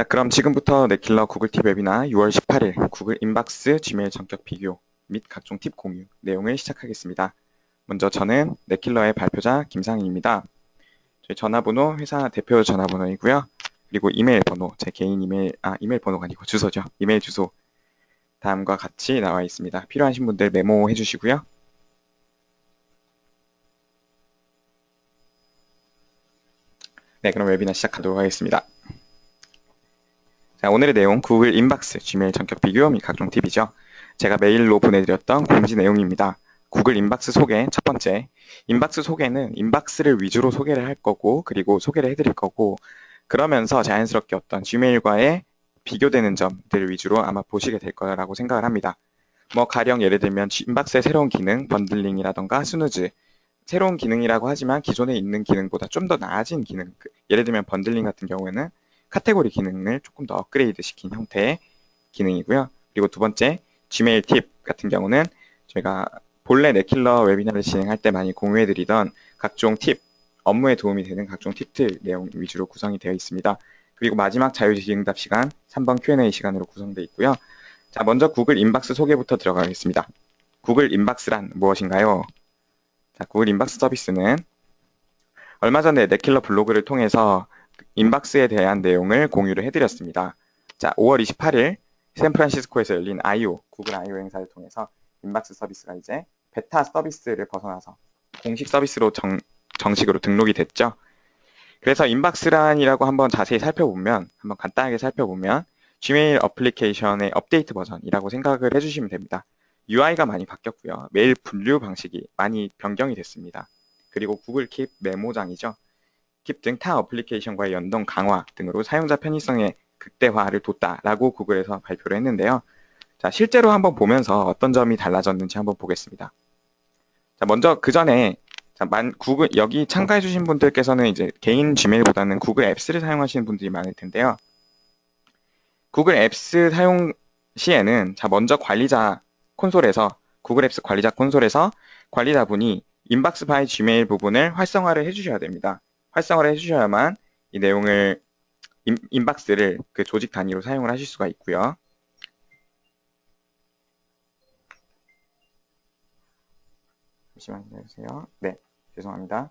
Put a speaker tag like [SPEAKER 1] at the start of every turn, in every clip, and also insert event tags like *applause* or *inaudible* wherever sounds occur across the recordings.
[SPEAKER 1] 자, 그럼 지금부터 네킬러 구글 팁 웨비나 6월 18일 구글 인박스 지메일 전격 비교 및 각종 팁 공유 내용을 시작하겠습니다. 먼저 저는 네킬러의 발표자 김상희입니다. 저희 전화번호 회사 대표 전화번호이고요. 그리고 이메일 번호, 제 개인 이메일, 아, 이메일 번호가 아니고 주소죠. 이메일 주소 다음과 같이 나와 있습니다. 필요하신 분들 메모해 주시고요. 네, 그럼 웨비나 시작하도록 하겠습니다. 자, 오늘의 내용 구글 인박스, 지메일 전격 비교 및 각종 팁이죠. 제가 메일로 보내드렸던 공지 내용입니다. 구글 인박스 소개 첫 번째, 인박스 소개는 인박스를 위주로 소개를 할 거고 그리고 소개를 해드릴 거고 그러면서 자연스럽게 어떤 지메일과의 비교되는 점들 위주로 아마 보시게 될 거라고 생각을 합니다. 뭐 가령 예를 들면 인박스의 새로운 기능, 번들링이라던가 스누즈, 새로운 기능이라고 하지만 기존에 있는 기능보다 좀 더 나아진 기능, 그 예를 들면 번들링 같은 경우에는 카테고리 기능을 조금 더 업그레이드 시킨 형태의 기능이고요. 그리고 두 번째, Gmail 팁 같은 경우는 저희가 본래 네킬러 웨비나를 진행할 때 많이 공유해드리던 각종 팁, 업무에 도움이 되는 각종 팁들 내용 위주로 구성이 되어 있습니다. 그리고 마지막 자유지응답 시간, 3번 Q&A 시간으로 구성되어 있고요. 자, 먼저 구글 인박스 소개부터 들어가겠습니다. 구글 인박스란 무엇인가요? 자, 구글 인박스 서비스는 얼마 전에 네킬러 블로그를 통해서 인박스에 대한 내용을 공유를 해드렸습니다. 자, 5월 28일 샌프란시스코에서 열린 I.O. 구글 I.O. 행사를 통해서 인박스 서비스가 이제 베타 서비스를 벗어나서 공식 서비스로 정, 정식으로 등록이 됐죠. 그래서 인박스란이라고 한번 자세히 살펴보면, 한번 간단하게 살펴보면 Gmail 어플리케이션의 업데이트 버전이라고 생각을 해주시면 됩니다. UI가 많이 바뀌었고요. 메일 분류 방식이 많이 변경이 됐습니다. 그리고 구글 킵 메모장이죠. 킵등타 어플리케이션과의 연동 강화 등으로 사용자 편의성의 극대화를 뒀다라고 구글에서 발표를 했는데요. 자, 실제로 한번 보면서 어떤 점이 달라졌는지 한번 보겠습니다. 자, 먼저 그 전에 자, 만, 구글, 여기 참가해 주신 분들께서는 이제 개인 지메일보다는 구글 앱스를 사용하시는 분들이 많을 텐데요. 구글 앱스 사용 시에는 자, 먼저 관리자 콘솔에서 구글 앱스 관리자 콘솔에서 관리자분이 인박스 바이 지메일 부분을 활성화를 해 주셔야 됩니다. 활성화를 해주셔야만 이 내용을 인, 인박스를 그 조직 단위로 사용을 하실 수가 있고요. 잠시만 기다려주세요. 네, 죄송합니다.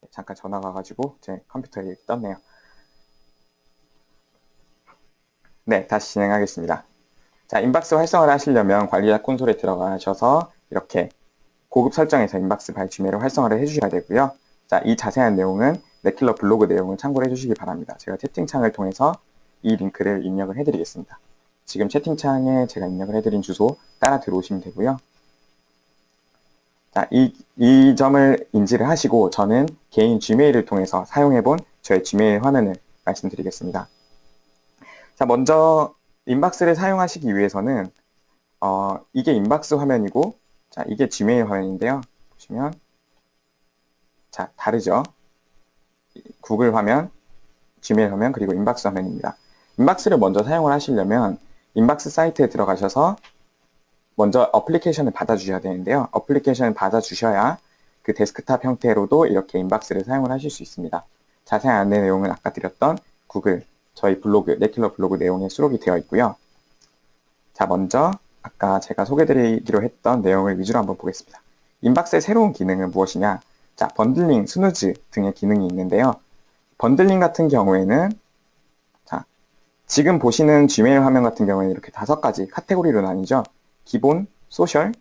[SPEAKER 1] 네, 잠깐 전화가 와가지고 제 컴퓨터에 떴네요. 네, 다시 진행하겠습니다. 자, 인박스 활성화를 하시려면 관리자 콘솔에 들어가셔서 이렇게 고급 설정에서 인박스 지메일을 활성화를 해주셔야 되고요. 자, 이 자세한 내용은 네킬러 블로그 내용을 참고를 해주시기 바랍니다. 제가 채팅창을 통해서 이 링크를 입력을 해드리겠습니다. 지금 채팅창에 제가 입력을 해드린 주소 따라 들어오시면 되고요. 자, 이, 이 점을 인지를 하시고 저는 개인 Gmail을 통해서 사용해본 저의 Gmail 화면을 말씀드리겠습니다. 자, 먼저 인박스를 사용하시기 위해서는 어, 이게 인박스 화면이고 자, 이게 Gmail 화면인데요. 보시면 자, 다르죠? 구글 화면, Gmail 화면, 그리고 인박스 화면입니다. 인박스를 먼저 사용을 하시려면 인박스 사이트에 들어가셔서 먼저 어플리케이션을 받아주셔야 되는데요. 어플리케이션을 받아주셔야 그 데스크탑 형태로도 이렇게 인박스를 사용을 하실 수 있습니다. 자세한 안내 내용은 아까 드렸던 구글, 저희 블로그, 네킬러 블로그 내용에 수록이 되어 있고요. 자, 먼저 아까 제가 소개드리기로 했던 내용을 위주로 한번 보겠습니다. 인박스의 새로운 기능은 무엇이냐? 자, 번들링, 스누즈 등의 기능이 있는데요. 번들링 같은 경우에는 자, 지금 보시는 Gmail 화면 같은 경우에는 이렇게 다섯 가지 카테고리로 나뉘죠. 기본, 소셜,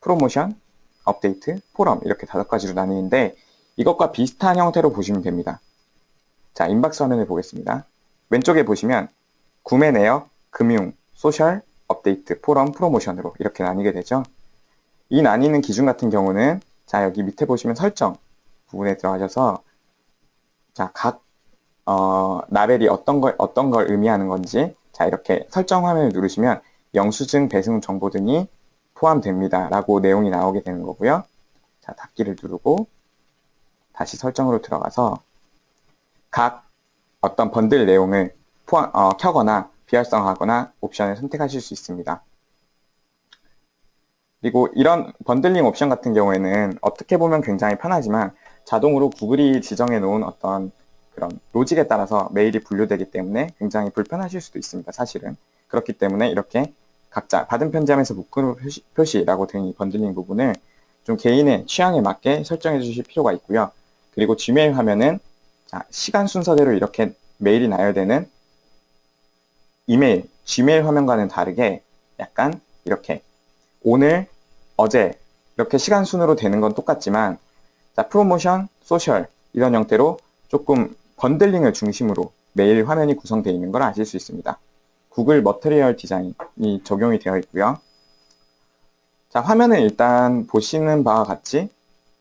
[SPEAKER 1] 프로모션, 업데이트, 포럼 이렇게 다섯 가지로 나뉘는데 이것과 비슷한 형태로 보시면 됩니다. 자, 인박스 화면을 보겠습니다. 왼쪽에 보시면 구매 내역, 금융, 소셜, 업데이트, 포럼, 프로모션으로 이렇게 나뉘게 되죠. 이 나뉘는 기준 같은 경우는 자 여기 밑에 보시면 설정 부분에 들어가셔서 자각 어, 라벨이 어떤 걸 어떤 걸 의미하는 건지 자 이렇게 설정 화면을 누르시면 영수증 배송 정보 등이 포함됩니다. 라고 내용이 나오게 되는 거고요. 자 닫기를 누르고 다시 설정으로 들어가서 각 어떤 번들 내용을 포함, 어, 켜거나 비활성화하거나 옵션을 선택하실 수 있습니다. 그리고 이런 번들링 옵션 같은 경우에는 어떻게 보면 굉장히 편하지만 자동으로 구글이 지정해 놓은 어떤 그런 로직에 따라서 메일이 분류되기 때문에 굉장히 불편하실 수도 있습니다. 사실은. 그렇기 때문에 이렇게 각자 받은 편지하면서 묶음 표시, 라고 된 이 번들링 부분을 좀 개인의 취향에 맞게 설정해 주실 필요가 있고요. 그리고 지메일 화면은 자, 시간 순서대로 이렇게 메일이 나열되는 이메일, 지메일 화면과는 다르게 약간 이렇게 오늘, 어제 이렇게 시간 순으로 되는 건 똑같지만 자, 프로모션, 소셜 이런 형태로 조금 번들링을 중심으로 메일 화면이 구성되어 있는 걸 아실 수 있습니다. 구글 머터리얼 디자인이 적용이 되어 있고요. 자, 화면은 일단 보시는 바와 같이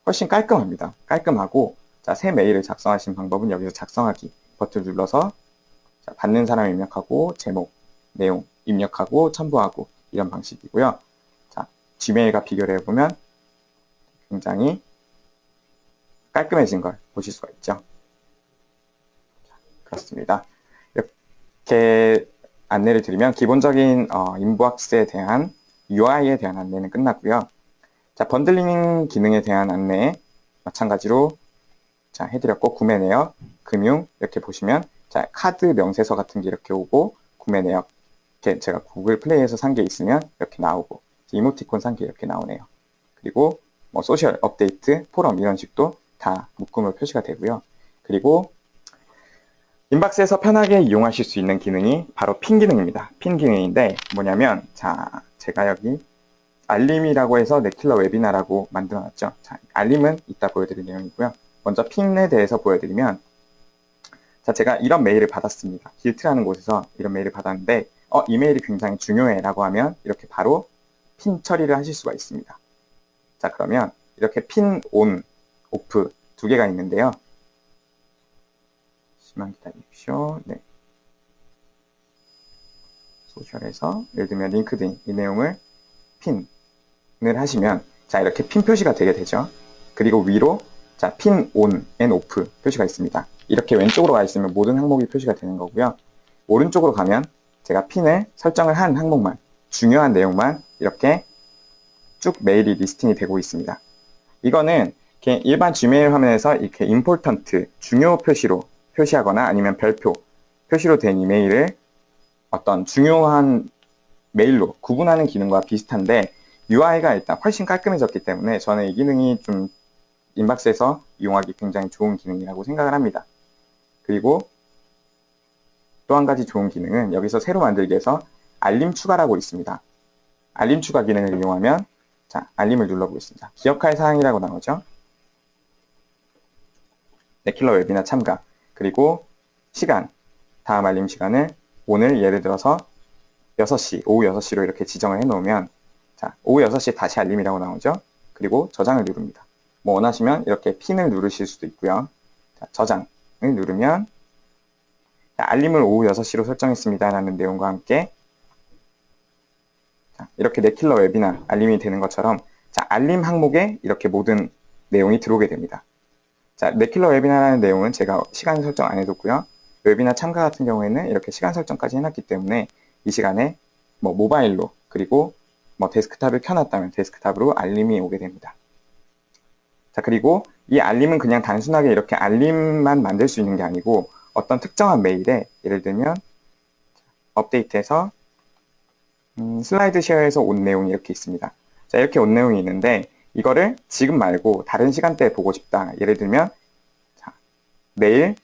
[SPEAKER 1] 훨씬 깔끔합니다. 깔끔하고 자, 새 메일을 작성하신 방법은 여기서 작성하기 버튼을 눌러서 자, 받는 사람 입력하고 제목, 내용 입력하고 첨부하고 이런 방식이고요. 자, 지메일과 비교를 해보면 굉장히 깔끔해진 걸 보실 수가 있죠. 그렇습니다. 이렇게 안내를 드리면 기본적인 어, 인보학스에 대한 UI에 대한 안내는 끝났고요. 자, 번들링 기능에 대한 안내 마찬가지로 자, 해드렸고 구매 내역, 금융 이렇게 보시면 자, 카드 명세서 같은 게 이렇게 오고 구매 내역 이렇게 제가 구글 플레이에서 산 게 있으면 이렇게 나오고 이모티콘 산 게 이렇게 나오네요. 그리고 뭐 소셜 업데이트, 포럼 이런 식도 다 묶음으로 표시가 되고요. 그리고 인박스에서 편하게 이용하실 수 있는 기능이 바로 핀 기능입니다. 핀 기능인데 뭐냐면 자 제가 여기 알림이라고 해서 네킬러 웨비나라고 만들어놨죠. 자 알림은 이따 보여드릴 내용이고요. 먼저 핀에 대해서 보여드리면 자 제가 이런 메일을 받았습니다. 길트라는 곳에서 이런 메일을 받았는데 어 이 메일이 굉장히 중요해 라고 하면 이렇게 바로 핀 처리를 하실 수가 있습니다. 자 그러면 이렇게 핀 온, 오프 두 개가 있는데요. 잠시만 기다리십시오. 네. 소셜에서 예를 들면 링크드인 이 내용을 핀을 하시면 자 이렇게 핀 표시가 되게 되죠. 그리고 위로 자 핀 온 앤 오프 표시가 있습니다. 이렇게 왼쪽으로 가 있으면 모든 항목이 표시가 되는 거고요. 오른쪽으로 가면 제가 핀을 설정을 한 항목만 중요한 내용만 이렇게 쭉 메일이 리스팅이 되고 있습니다. 이거는 일반 지메일 화면에서 이렇게 important 중요 표시로 표시하거나 아니면 별표 표시로 된 이메일을 어떤 중요한 메일로 구분하는 기능과 비슷한데 UI가 일단 훨씬 깔끔해졌기 때문에 저는 이 기능이 좀 인박스에서 이용하기 굉장히 좋은 기능이라고 생각을 합니다. 그리고 또 한 가지 좋은 기능은 여기서 새로 만들기에서 알림 추가라고 있습니다. 알림 추가 기능을 이용하면 자 알림을 눌러보겠습니다. 기억할 사항이라고 나오죠. 네킬러 웹이나 참가 그리고 시간, 다음 알림 시간을 오늘 예를 들어서 6시, 오후 6시로 이렇게 지정을 해 놓으면 자, 오후 6시에 다시 알림이라고 나오죠. 그리고 저장을 누릅니다. 뭐 원하시면 이렇게 핀을 누르실 수도 있고요. 자, 저장을 누르면 자, 알림을 오후 6시로 설정했습니다. 라는 내용과 함께 자, 이렇게 네킬러 웹이나 알림이 되는 것처럼 자, 알림 항목에 이렇게 모든 내용이 들어오게 됩니다. 자, 네킬러 웨비나라는 내용은 제가 시간 설정 안 해뒀고요. 웨비나 참가 같은 경우에는 이렇게 시간 설정까지 해놨기 때문에 이 시간에 뭐 모바일로 그리고 뭐 데스크탑을 켜놨다면 데스크탑으로 알림이 오게 됩니다. 자, 그리고 이 알림은 그냥 단순하게 이렇게 알림만 만들 수 있는 게 아니고 어떤 특정한 메일에 예를 들면 업데이트해서 음, 슬라이드 쉐어에서 온 내용이 이렇게 있습니다. 자, 이렇게 온 내용이 있는데 이거를 지금 말고 다른 시간대에 보고 싶다. 예를 들면 자, 내일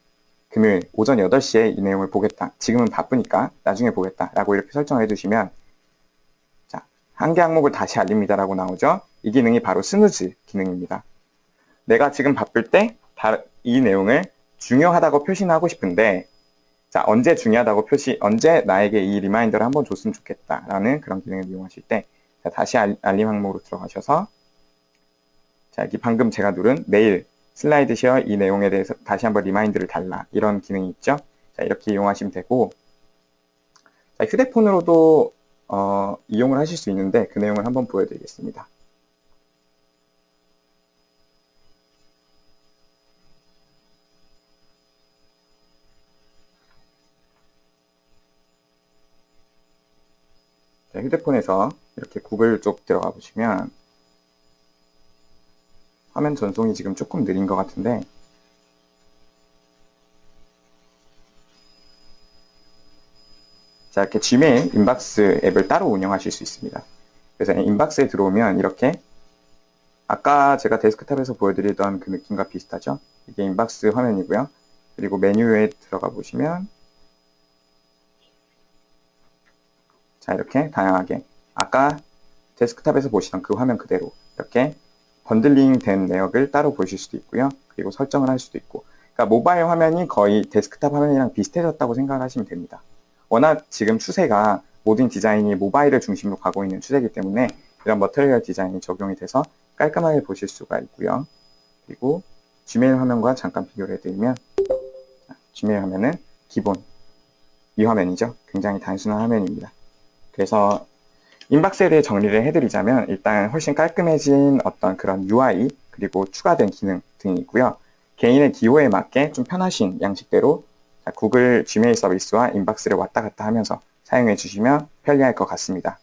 [SPEAKER 1] 금요일 오전 8시에 이 내용을 보겠다. 지금은 바쁘니까 나중에 보겠다. 라고 이렇게 설정을 해주시면 자, 한 개 항목을 다시 알립니다. 라고 나오죠. 이 기능이 바로 스누즈 기능입니다. 내가 지금 바쁠 때 이 내용을 중요하다고 표시는 하고 싶은데 자, 언제 중요하다고 표시, 언제 나에게 이 리마인더를 한번 줬으면 좋겠다. 라는 그런 기능을 이용하실 때 자, 다시 알 림 항목으로 들어가셔서 자, 여기 방금 제가 누른 메일 슬라이드 쉐어 이 내용에 대해서 다시 한번 리마인드를 달라 이런 기능이 있죠. 자, 이렇게 이용하시면 되고 자, 휴대폰으로도 어, 이용을 하실 수 있는데 그 내용을 한번 보여드리겠습니다. 휴대폰에서 이렇게 구글 쪽 들어가 보시면 화면 전송이 지금 조금 느린 것 같은데 자 이렇게 지메일 인박스 앱을 따로 운영하실 수 있습니다. 그래서 인박스에 들어오면 이렇게 아까 제가 데스크탑에서 보여드리던 그 느낌과 비슷하죠? 이게 인박스 화면이고요. 그리고 메뉴에 들어가 보시면 자 이렇게 다양하게 아까 데스크탑에서 보시던 그 화면 그대로 이렇게 번들링 된 내역을 따로 보실 수도 있고요. 그리고 설정을 할 수도 있고 그러니까 모바일 화면이 거의 데스크탑 화면이랑 비슷해졌다고 생각을 하시면 됩니다. 워낙 지금 추세가 모든 디자인이 모바일을 중심으로 가고 있는 추세이기 때문에 이런 머터리얼 디자인이 적용이 돼서 깔끔하게 보실 수가 있고요. 그리고 지메일 화면과 잠깐 비교를 해드리면 지메일 화면은 기본 이 화면이죠. 굉장히 단순한 화면입니다. 그래서 인박스에 대해 정리를 해드리자면 일단 훨씬 깔끔해진 어떤 그런 UI 그리고 추가된 기능 등이 있고요. 개인의 기호에 맞게 좀 편하신 양식대로 구글 지메일 서비스와 인박스를 왔다 갔다 하면서 사용해 주시면 편리할 것 같습니다.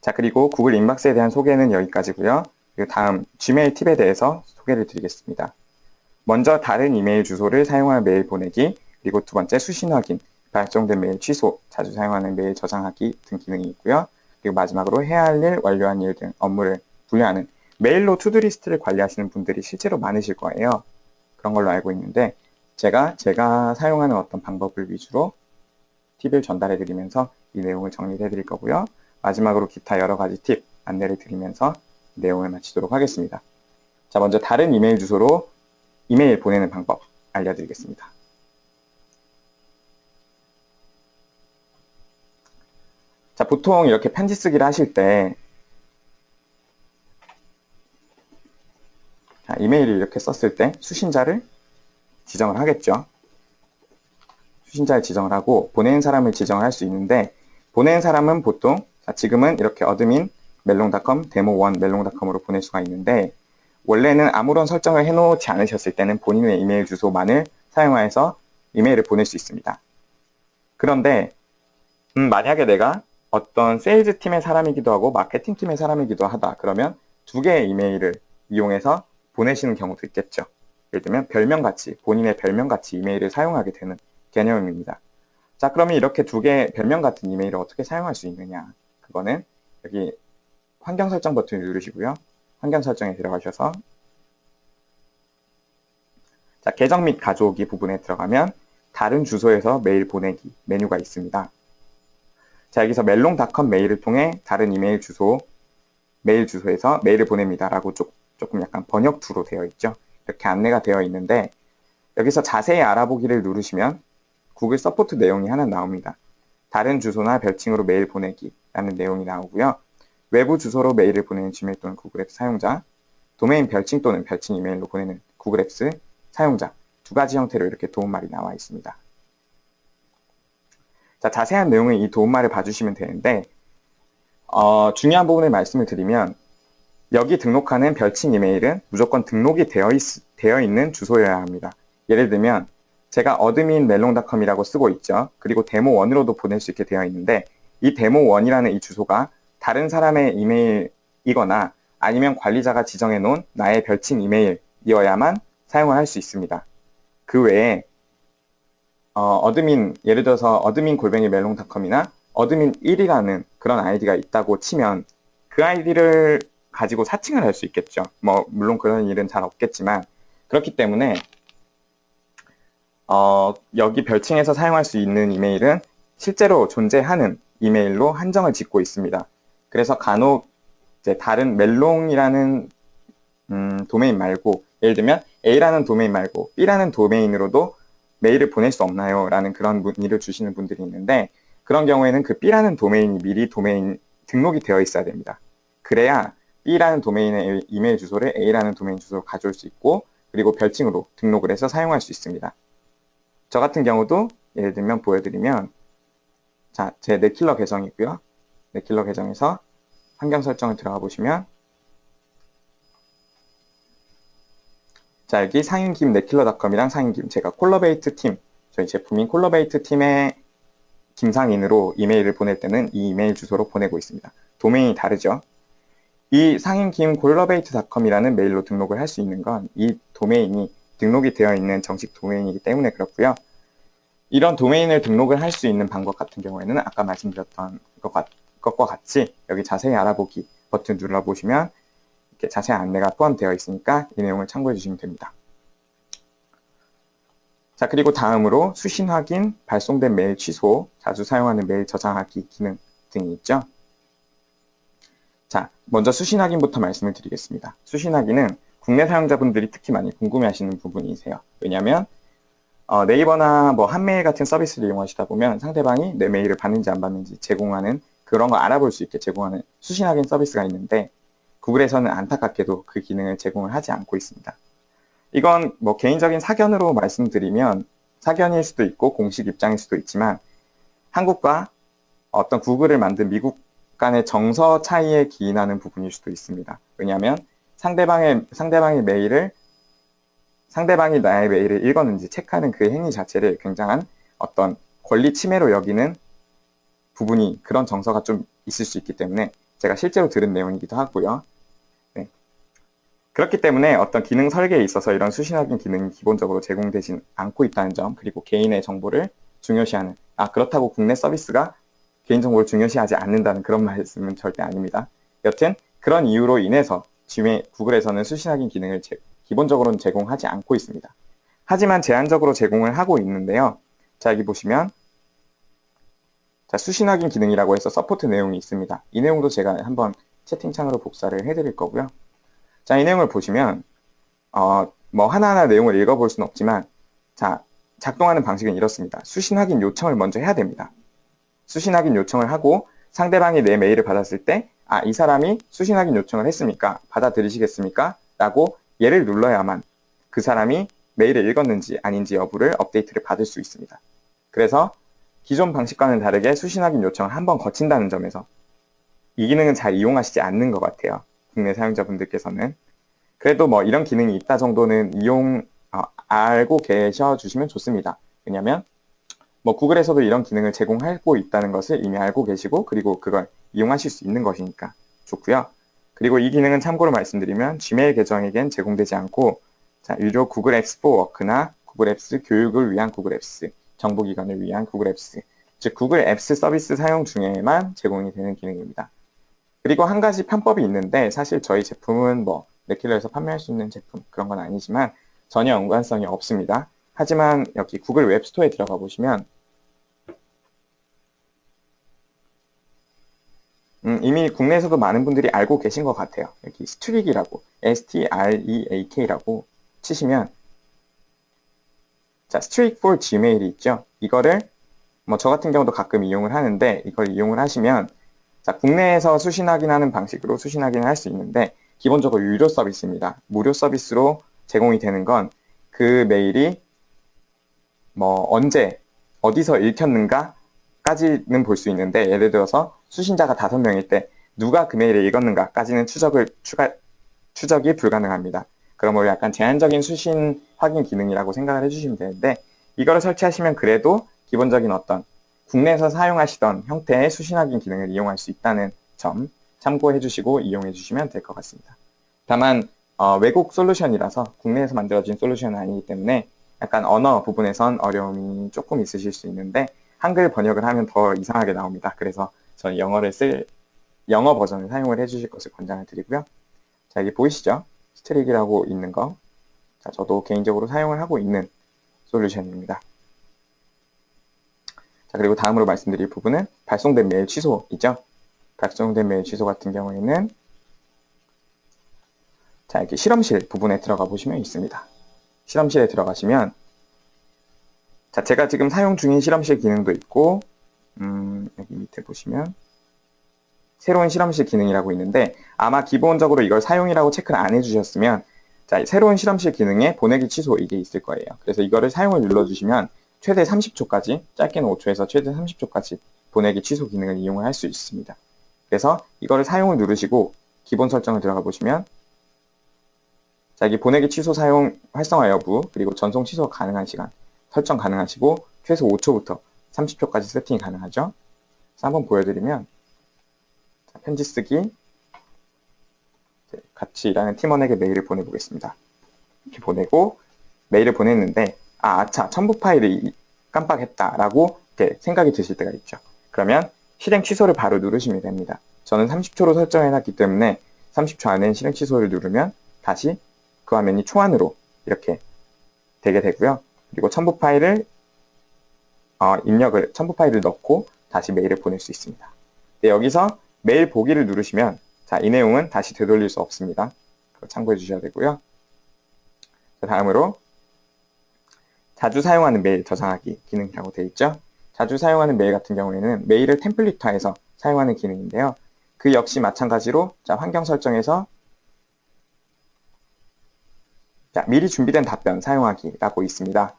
[SPEAKER 1] 자, 그리고 구글 인박스에 대한 소개는 여기까지고요. 그리고 다음 지메일 팁에 대해서 소개를 드리겠습니다. 먼저 다른 이메일 주소를 사용할 메일 보내기, 그리고 두 번째 수신 확인, 발송된 메일 취소, 자주 사용하는 메일 저장하기 등 기능이 있고요. 그리고 마지막으로 해야 할 일, 완료한 일 등 업무를 분류하는 메일로 투두리스트를 관리하시는 분들이 실제로 많으실 거예요. 그런 걸로 알고 있는데 제가 제가 사용하는 어떤 방법을 위주로 팁을 전달해 드리면서 이 내용을 정리해 드릴 거고요. 마지막으로 기타 여러 가지 팁 안내를 드리면서 내용을 마치도록 하겠습니다. 자, 먼저 다른 이메일 주소로 이메일 보내는 방법 알려드리겠습니다. 자, 보통 이렇게 편지 쓰기를 하실 때 자, 이메일을 이렇게 썼을 때 수신자를 지정을 하겠죠. 수신자를 지정을 하고 보내는 사람을 지정을 할 수 있는데 보내는 사람은 보통 자, 지금은 이렇게 어드민 멜롱닷컴 데모1 멜롱닷컴으로 보낼 수가 있는데 원래는 아무런 설정을 해놓지 않으셨을 때는 본인의 이메일 주소만을 사용하여서 이메일을 보낼 수 있습니다. 그런데 음, 만약에 내가 어떤 세일즈 팀의 사람이기도 하고 마케팅 팀의 사람이기도 하다. 그러면 두 개의 이메일을 이용해서 보내시는 경우도 있겠죠. 예를 들면 별명같이 본인의 별명같이 이메일을 사용하게 되는 개념입니다. 자 그러면 이렇게 두 개의 별명 같은 이메일을 어떻게 사용할 수 있느냐 그거는 여기 환경 설정 버튼을 누르시고요. 환경 설정에 들어가셔서 자 계정 및 가져오기 부분에 들어가면 다른 주소에서 메일 보내기 메뉴가 있습니다. 자, 여기서 멜롱닷컴 메일을 통해 다른 이메일 주소, 메일 주소에서 메일을 보냅니다. 라고 조금 약간 번역투로 되어 있죠. 이렇게 안내가 되어 있는데 여기서 자세히 알아보기를 누르시면 구글 서포트 내용이 하나 나옵니다. 다른 주소나 별칭으로 메일 보내기라는 내용이 나오고요. 외부 주소로 메일을 보내는 지메일 또는 구글 앱스 사용자, 도메인 별칭 또는 별칭 이메일로 보내는 구글 앱스 사용자 두 가지 형태로 이렇게 도움말이 나와 있습니다. 자, 자세한 내용은 이 도움말을 봐주시면 되는데 어, 중요한 부분을 말씀을 드리면 여기 등록하는 별칭 이메일은 무조건 등록이 되어, 있, 되어 있는 주소여야 합니다. 예를 들면 제가 어드민 멜롱닷컴이라고 쓰고 있죠. 그리고 데모1으로도 보낼 수 있게 되어 있는데 이 데모1이라는 이 주소가 다른 사람의 이메일이거나 아니면 관리자가 지정해 놓은 나의 별칭 이메일이어야만 사용을 할 수 있습니다. 그 외에 어, 드민 예를 들어서 어드민 골뱅이 멜롱닷컴이나 어드민 1이라는 그런 아이디가 있다고 치면 그 아이디를 가지고 사칭을 할 수 있겠죠. 뭐 물론 그런 일은 잘 없겠지만 그렇기 때문에 어, 여기 별칭에서 사용할 수 있는 이메일은 실제로 존재하는 이메일로 한정을 짓고 있습니다. 그래서 간혹 이제 다른 멜롱이라는 음, 도메인 말고 예를 들면 A라는 도메인 말고 B라는 도메인으로도 메일을 보낼 수 없나요? 라는 그런 문의를 주시는 분들이 있는데 그런 경우에는 그 B라는 도메인이 미리 도메인 등록이 되어 있어야 됩니다. 그래야 B라는 도메인의 이메일 주소를 A라는 도메인 주소로 가져올 수 있고 그리고 별칭으로 등록을 해서 사용할 수 있습니다. 저 같은 경우도 예를 들면 보여드리면 자, 제 네킬러 계정이고요. 네킬러 계정에서 환경 설정을 들어가 보시면 자, 여기 상인김 네킬러닷컴이랑 상인김 제가 콜러베이트 팀, 저희 제품인 콜러베이트 팀의 김상인으로 이메일을 보낼 때는 이 이메일 주소로 보내고 있습니다. 도메인이 다르죠. 이 상인김 콜러베이트닷컴이라는 메일로 등록을 할 수 있는 건 이 도메인이 등록이 되어 있는 정식 도메인이기 때문에 그렇고요. 이런 도메인을 등록을 할 수 있는 방법 같은 경우에는 아까 말씀드렸던 것과 같이 여기 자세히 알아보기 버튼 눌러보시면 자세한 안내가 포함되어 있으니까 이 내용을 참고해 주시면 됩니다. 자, 그리고 다음으로 수신 확인, 발송된 메일 취소, 자주 사용하는 메일 저장하기 기능 등이 있죠. 자, 먼저 수신 확인부터 말씀을 드리겠습니다. 수신 확인은 국내 사용자분들이 특히 많이 궁금해하시는 부분이세요. 왜냐하면 어, 네이버나 뭐 한메일 같은 서비스를 이용하시다 보면 상대방이 내 메일을 받는지 안 받는지 제공하는 그런 거 알아볼 수 있게 제공하는 수신 확인 서비스가 있는데 구글에서는 안타깝게도 그 기능을 제공을 하지 않고 있습니다. 이건 뭐 개인적인 사견으로 말씀드리면 사견일 수도 있고 공식 입장일 수도 있지만 한국과 어떤 구글을 만든 미국 간의 정서 차이에 기인하는 부분일 수도 있습니다. 왜냐하면 상대방의 상대방의 메일을 상대방이 나의 메일을 읽었는지 체크하는 그 행위 자체를 굉장한 어떤 권리 침해로 여기는 부분이 그런 정서가 좀 있을 수 있기 때문에 제가 실제로 들은 내용이기도 하고요. 그렇기 때문에 어떤 기능 설계에 있어서 이런 수신 확인 기능이 기본적으로 제공되진 않고 있다는 점, 그리고 개인의 정보를 중요시하는, 아, 그렇다고 국내 서비스가 개인정보를 중요시하지 않는다는 그런 *laughs* 말씀은 절대 아닙니다. 여튼, 그런 이유로 인해서 지금 구글에서는 수신 확인 기능을 제, 기본적으로는 제공하지 않고 있습니다. 하지만 제한적으로 제공을 하고 있는데요. 자, 여기 보시면, 자, 수신 확인 기능이라고 해서 서포트 내용이 있습니다. 이 내용도 제가 한번 채팅창으로 복사를 해드릴 거고요. 자, 이 내용을 보시면 어, 뭐 하나하나 내용을 읽어볼 수는 없지만 자, 작동하는 방식은 이렇습니다. 수신 확인 요청을 먼저 해야 됩니다. 수신 확인 요청을 하고 상대방이 내 메일을 받았을 때 아, 이 사람이 수신 확인 요청을 했습니까? 받아들이시겠습니까? 라고 얘를 눌러야만 그 사람이 메일을 읽었는지 아닌지 여부를 업데이트를 받을 수 있습니다. 그래서 기존 방식과는 다르게 수신 확인 요청을 한번 거친다는 점에서 이 기능은 잘 이용하시지 않는 것 같아요. 국내 사용자분들께서는 그래도 뭐 이런 기능이 있다 정도는 이용 어, 알고 계셔 주시면 좋습니다. 왜냐하면 뭐 구글에서도 이런 기능을 제공하고 있다는 것을 이미 알고 계시고 그리고 그걸 이용하실 수 있는 것이니까 좋고요. 그리고 이 기능은 참고로 말씀드리면 지메일 계정에겐 제공되지 않고 자, 유료 구글 앱스 포 워크나 구글 앱스 교육을 위한 구글 앱스, 정보기관을 위한 구글 앱스, 즉 구글 앱스 서비스 사용 중에만 제공이 되는 기능입니다. 그리고 한 가지 편법이 있는데 사실 저희 제품은 뭐 네킬러에서 판매할 수 있는 제품 그런 건 아니지만 전혀 연관성이 없습니다. 하지만 여기 구글 웹스토어에 들어가 보시면 음, 이미 국내에서도 많은 분들이 알고 계신 것 같아요. 여기 스트릭이라고 S-T-R-E-A-K라고 치시면 자, 스트릭 for Gmail이 있죠. 이거를 뭐 저 같은 경우도 가끔 이용을 하는데 이걸 이용을 하시면 자, 국내에서 수신 확인하는 방식으로 수신 확인을 할 수 있는데 기본적으로 유료 서비스입니다. 무료 서비스로 제공이 되는 건 그 메일이 뭐 언제 어디서 읽혔는가 까지는 볼 수 있는데 예를 들어서 수신자가 다섯 명일 때 누가 그 메일을 읽었는가까지는 추적을 추가 추적이 불가능합니다. 그러므로 약간 제한적인 수신 확인 기능이라고 생각을 해주시면 되는데 이거를 설치하시면 그래도 기본적인 어떤 국내에서 사용하시던 형태의 수신 확인 기능을 이용할 수 있다는 점 참고해 주시고 이용해 주시면 될 것 같습니다. 다만 어, 외국 솔루션이라서 국내에서 만들어진 솔루션은 아니기 때문에 약간 언어 부분에선 어려움이 조금 있으실 수 있는데 한글 번역을 하면 더 이상하게 나옵니다. 그래서 저는 영어를 쓸 영어 버전을 사용을 해주실 것을 권장을 드리고요. 자 여기 보이시죠? 스트릭이라고 있는 거. 자 저도 개인적으로 사용을 하고 있는 솔루션입니다. 자, 그리고 다음으로 말씀드릴 부분은 발송된 메일 취소이죠. 발송된 메일 취소 같은 경우에는 자, 이렇게 실험실 부분에 들어가 보시면 있습니다. 실험실에 들어가시면 자, 제가 지금 사용 중인 실험실 기능도 있고 음, 여기 밑에 보시면 새로운 실험실 기능이라고 있는데 아마 기본적으로 이걸 사용이라고 체크를 안 해주셨으면 자, 새로운 실험실 기능에 보내기 취소 이게 있을 거예요. 그래서 이거를 사용을 눌러주시면 최대 30초까지 짧게는 5초에서 최대 30초까지 보내기 취소 기능을 이용을 할수 있습니다. 그래서 이거를 사용을 누르시고 기본 설정을 들어가 보시면 자기 보내기 취소 사용 활성화 여부 그리고 전송 취소 가능한 시간 설정 가능하시고 최소 5초부터 30초까지 세팅이 가능하죠. 그래서 한번 보여드리면 편지 쓰기 같이 일하는 팀원에게 메일을 보내보겠습니다. 이렇게 보내고 메일을 보냈는데 아, 아차, 첨부 파일이 깜빡했다라고 생각이 드실 때가 있죠. 그러면 실행 취소를 바로 누르시면 됩니다. 저는 30초로 설정해 놨기 때문에 30초 안에 실행 취소를 누르면 다시 그 화면이 초안으로 이렇게 되게 되고요. 그리고 첨부 파일을 어, 입력을 첨부 파일을 넣고 다시 메일을 보낼 수 있습니다. 네, 여기서 메일 보기를 누르시면 자, 이 내용은 다시 되돌릴 수 없습니다. 참고해 주셔야 되고요. 자, 다음으로 자주 사용하는 메일 저장하기 기능이라고 되어 있죠. 자주 사용하는 메일 같은 경우에는 메일을 템플릿화해서 사용하는 기능인데요. 그 역시 마찬가지로 자, 환경 설정에서 자, 미리 준비된 답변 사용하기라고 있습니다.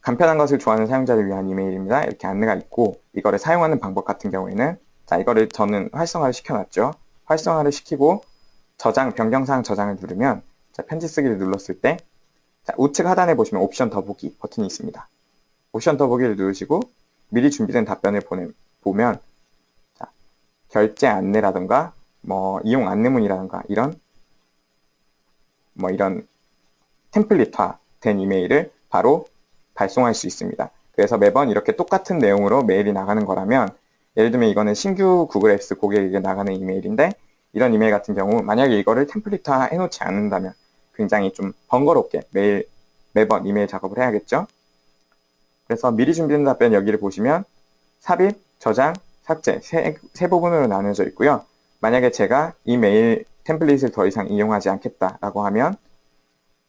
[SPEAKER 1] 간편한 것을 좋아하는 사용자를 위한 이메일입니다. 이렇게 안내가 있고 이거를 사용하는 방법 같은 경우에는 자 이거를 저는 활성화를 시켜놨죠. 활성화를 시키고 저장 변경사항 저장을 누르면 자, 편지 쓰기를 눌렀을 때 자, 우측 하단에 보시면 옵션 더보기 버튼이 있습니다. 옵션 더보기를 누르시고 미리 준비된 답변을 보내, 보면 자, 결제 안내라든가 뭐 이용 안내문이라든가 이런 뭐 이런 템플릿화 된 이메일을 바로 발송할 수 있습니다. 그래서 매번 이렇게 똑같은 내용으로 메일이 나가는 거라면 예를 들면 이거는 신규 구글 앱스 고객에게 나가는 이메일인데 이런 이메일 같은 경우 만약에 이거를 템플릿화 해놓지 않는다면 굉장히 좀 번거롭게 매일 매번 이메일 작업을 해야겠죠. 그래서 미리 준비된 답변 여기를 보시면 삽입, 저장, 삭제 세, 세 부분으로 나눠져 있고요. 만약에 제가 이 메일 템플릿을 더 이상 이용하지 않겠다라고 하면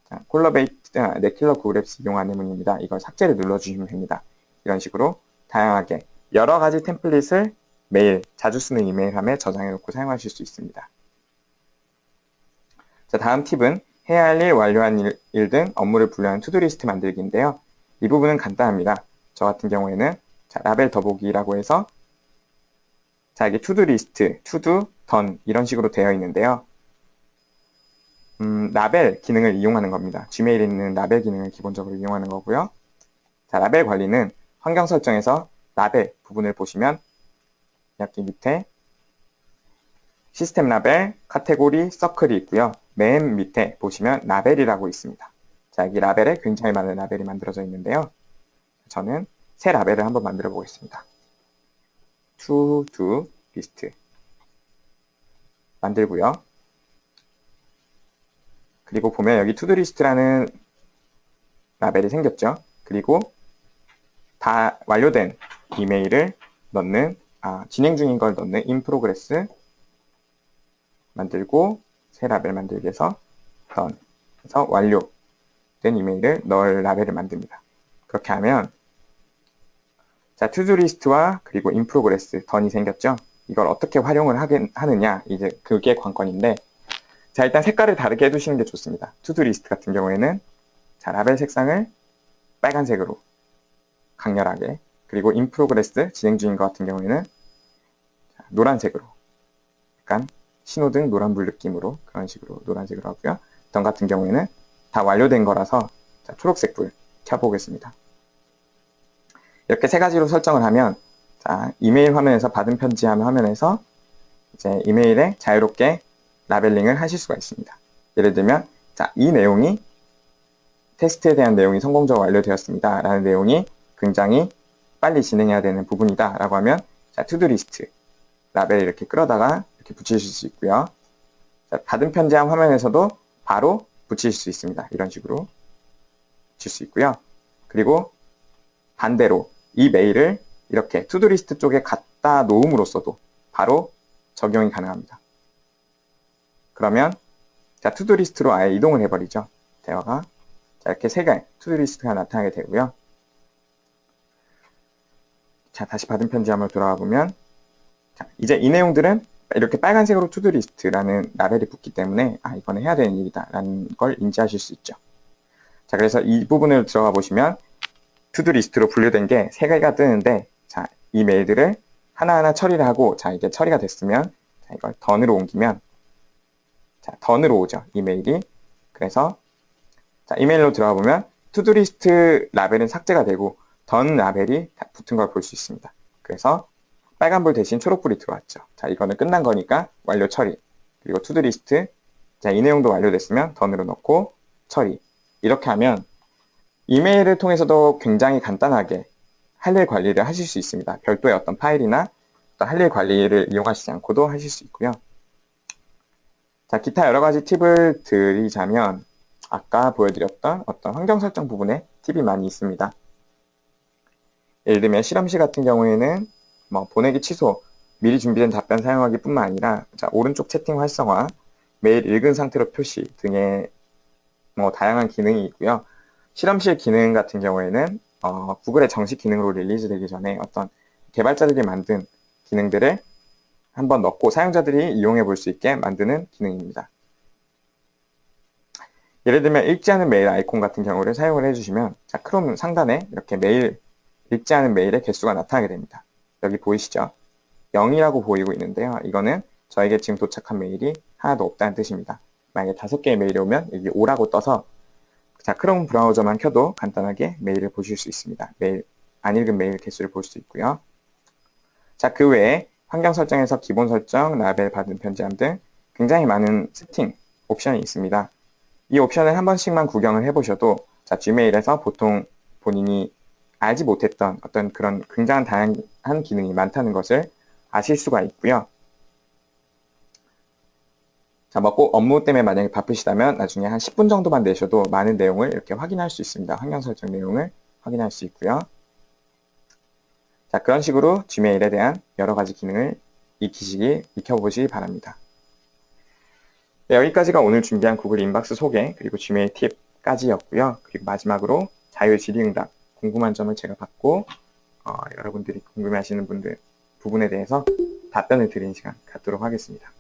[SPEAKER 1] 자, 콜러베이트 아, 네킬러 구글앱스 이용 안내문입니다. 이걸 삭제를 눌러주시면 됩니다. 이런 식으로 다양하게 여러 가지 템플릿을 매일 자주 쓰는 이메일함에 저장해 놓고 사용하실 수 있습니다. 자, 다음 팁은 해야 할 일, 완료한 일, 일 등 업무를 분류하는 투두리스트 만들기인데요. 이 부분은 간단합니다. 저 같은 경우에는 자, 라벨 더보기라고 해서 자, 이게 투두리스트, 투두, 던 이런 식으로 되어 있는데요. 음, 라벨 기능을 이용하는 겁니다. Gmail에 있는 라벨 기능을 기본적으로 이용하는 거고요. 자, 라벨 관리는 환경 설정에서 라벨 부분을 보시면 여기 밑에 시스템 라벨, 카테고리, 서클이 있고요. 맨 밑에 보시면 라벨이라고 있습니다. 자, 여기 라벨에 굉장히 많은 라벨이 만들어져 있는데요. 저는 새 라벨을 한번 만들어 보겠습니다. to do list 만들고요. 그리고 보면 여기 투두 리스트라는 라벨이 생겼죠. 그리고 다 완료된 이메일을 넣는 아, 진행 중인 걸 넣는 in progress 만들고 새 라벨 만들기 done 해서 완료된 이메일을 넣을 라벨을 만듭니다. 그렇게 하면 자, 투두 리스트와 그리고 in progress 던이 생겼죠. 이걸 어떻게 활용을 하게, 하느냐 이제 그게 관건인데 자, 일단 색깔을 다르게 해 두시는 게 좋습니다. 투두 리스트 같은 경우에는 자, 라벨 색상을 빨간색으로 강렬하게 그리고 인 프로그레스 진행 중인 것 같은 경우에는 자, 노란색으로 약간 신호등 노란불 느낌으로 그런 식으로 노란색으로 하고요. 던 같은 경우에는 다 완료된 거라서 자, 초록색 불 켜보겠습니다. 이렇게 세 가지로 설정을 하면 자, 이메일 화면에서 받은 편지하는 화면에서 이제 이메일에 자유롭게 라벨링을 하실 수가 있습니다. 예를 들면 자, 이 내용이 테스트에 대한 내용이 성공적으로 완료되었습니다. 라는 내용이 굉장히 빨리 진행해야 되는 부분이다. 라고 하면 자, 투두 리스트 라벨 이렇게 끌어다가 이렇게 붙이실 수 있고요. 자, 받은 편지함 화면에서도 바로 붙이실 수 있습니다. 이런 식으로 붙일 수 있고요. 그리고 반대로 이 메일을 이렇게 투두 리스트 쪽에 갖다 놓음으로써도 바로 적용이 가능합니다. 그러면 자 투두 리스트로 아예 이동을 해버리죠. 대화가 자 이렇게 세 개 투두 리스트가 나타나게 되고요. 자 다시 받은 편지 한번 돌아가 보면 자 이제 이 내용들은 이렇게 빨간색으로 투두 리스트라는 라벨이 붙기 때문에 아 이거는 해야 되는 일이다 라는 걸 인지하실 수 있죠. 자 그래서 이 부분을 들어가 보시면 투두 리스트로 분류된 게세 개가 뜨는데 자 이 메일들을 하나하나 처리를 하고 자 이게 처리가 됐으면 자 이걸 던으로 옮기면 자, 던으로 오죠. 이메일이. 그래서 자, 이메일로 들어가 보면 투두리스트 라벨은 삭제가 되고 던 라벨이 붙은 걸 볼 수 있습니다. 그래서 빨간불 대신 초록불이 들어왔죠. 자, 이거는 끝난 거니까 완료 처리. 그리고 투두 리스트 자, 이 내용도 완료됐으면 던으로 넣고 처리. 이렇게 하면 이메일을 통해서도 굉장히 간단하게 할 일 관리를 하실 수 있습니다. 별도의 어떤 파일이나 할일 관리를 이용하시지 않고도 하실 수 있고요. 자, 기타 여러 가지 팁을 드리자면 아까 보여드렸던 어떤 환경 설정 부분에 팁이 많이 있습니다. 예를 들면 실험실 같은 경우에는 뭐 보내기 취소, 미리 준비된 답변 사용하기 뿐만 아니라 자, 오른쪽 채팅 활성화, 메일 읽은 상태로 표시 등의 뭐 다양한 기능이 있고요. 실험실 기능 같은 경우에는 어, 구글의 정식 기능으로 릴리즈 되기 전에 어떤 개발자들이 만든 기능들을 한번 넣고 사용자들이 이용해 볼 수 있게 만드는 기능입니다. 예를 들면 읽지 않은 메일 아이콘 같은 경우를 사용을 해주시면 자 크롬 상단에 이렇게 메일 읽지 않은 메일의 개수가 나타나게 됩니다. 여기 보이시죠? 0이라고 보이고 있는데요. 이거는 저에게 지금 도착한 메일이 하나도 없다는 뜻입니다. 만약에 다섯 개의 메일이 오면 여기 5라고 떠서 자 크롬 브라우저만 켜도 간단하게 메일을 보실 수 있습니다. 메일 안 읽은 메일 개수를 볼 수 있고요. 자 그 외에 환경 설정에서 기본 설정, 라벨 받은 편지함 등 굉장히 많은 세팅 옵션이 있습니다. 이 옵션을 한 번씩만 구경을 해보셔도 자 gmail에서 보통 본인이 알지 못했던 어떤 그런 굉장한 다양 한 기능이 많다는 것을 아실 수가 있고요. 자, 뭐꼭 업무 때문에 만약에 바쁘시다면 나중에 한 10분 정도만 내셔도 많은 내용을 이렇게 확인할 수 있습니다. 환경 설정 내용을 확인할 수 있고요. 자, 그런 식으로 Gmail에 대한 여러 가지 기능을 익히시기, 익혀보시기 바랍니다. 네, 여기까지가 오늘 준비한 구글 인박스 소개, 그리고 Gmail 팁까지였고요. 그리고 마지막으로 자유 질의응답, 궁금한 점을 제가 받고, 어, 여러분들이 궁금해 하시는 분들 부분에 대해서 답변을 드리는 시간 갖도록 하겠습니다.